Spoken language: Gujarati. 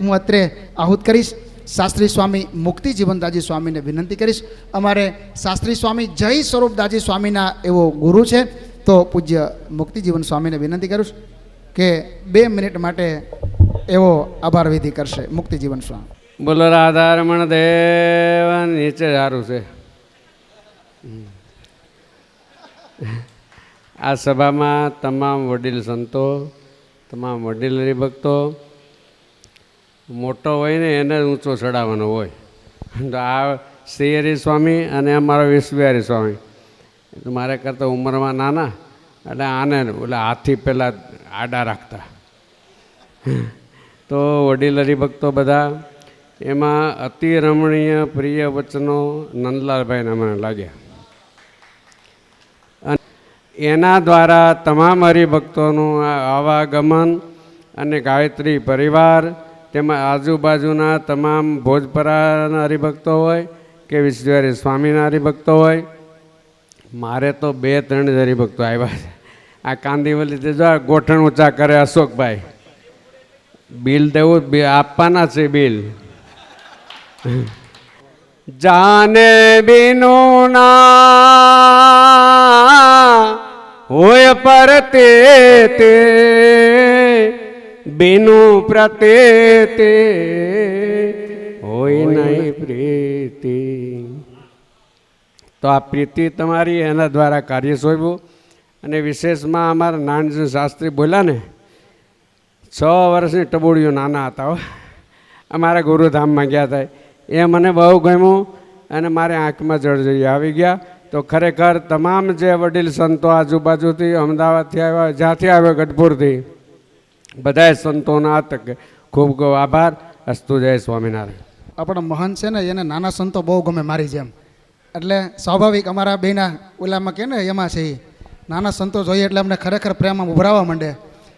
હું અત્રે આહુત કરીશ. શાસ્ત્રી સ્વામી મુક્તિ જીવનદાજી સ્વામીને વિનંતી કરીશ. અમારે શાસ્ત્રી સ્વામી જય સ્વરૂપદાજી સ્વામીના એવો ગુરુ છે. તો પૂજ્ય મુક્તિ જીવન સ્વામીને વિનંતી કરું કે બે મિનિટ માટે એવો આભાર વિધિ કરશે મુક્તિ જીવન સ્વામી. બોલો રાધારમણ દેવ, નીચે સારું છે. આ સભામાં તમામ વડીલ સંતો, તમામ વડીલ હરિભક્તો મોટો હોય ને એને ઊંચો ચડાવવાનો હોય. તો આ શ્રી હરિ સ્વામી અને અમારો વિશ્વહરી સ્વામી. એ તો મારે કરતાં ઉંમરમાં નાના, એટલે આને એટલે હાથી પહેલાં આડા રાખતા. તો વડીલ હરિભક્તો બધા, એમાં અતિ રમણીય પ્રિય વચનો નંદલાલભાઈને મને લાગ્યા. અને એના દ્વારા તમામ હરિભક્તોનું આવાગમન અને ગાયત્રી પરિવાર તેમાં આજુબાજુના તમામ ભોજપરાના હરિભક્તો હોય કે વિશ્વરી સ્વામીના હરિભક્તો હોય, મારે તો બે ત્રણ જ હરિભક્તો આવ્યા છે. આ કાંદીવલી જો ગોઠણ ઊંચા કરે અશોકભાઈ. બિલ દેવું આપવાના છે બિલ. જાને બિનું ના હોય પરતે તે બિનુ પ્રતે તે હોય નહીં પ્રીતિ તો આ પ્રીતિ તમારી એના દ્વારા કાર્ય સોંપ્યું અને વિશેષમાં અમારા નાનજી શાસ્ત્રી બોલ્યા ને છ વર્ષની ટબુડીઓ નાના હતા અમારા ગુરુધામમાં ગયા હતા એ મને બહુ ગમ્યું અને મારે આંખમાં જળજળી આવી ગયા તો ખરેખર તમામ જે વડીલ સંતો આજુબાજુથી અમદાવાદથી આવ્યા જ્યાંથી આવ્યો ગઢપુરથી બધાય સંતોના ખૂબ ખૂબ આભાર. અસ્તુ જય સ્વામિનારાયણ. આપણા મહાન છે ને, એને નાના સંતો બહુ ગમે મારી જેમ. એટલે સ્વાભાવિક અમારા બેના ઓલામાં કે ને, એમાં છે. નાના સંતો જોઈએ એટલે અમને ખરેખર પ્રેમમાં ઉભરાવા માંડે.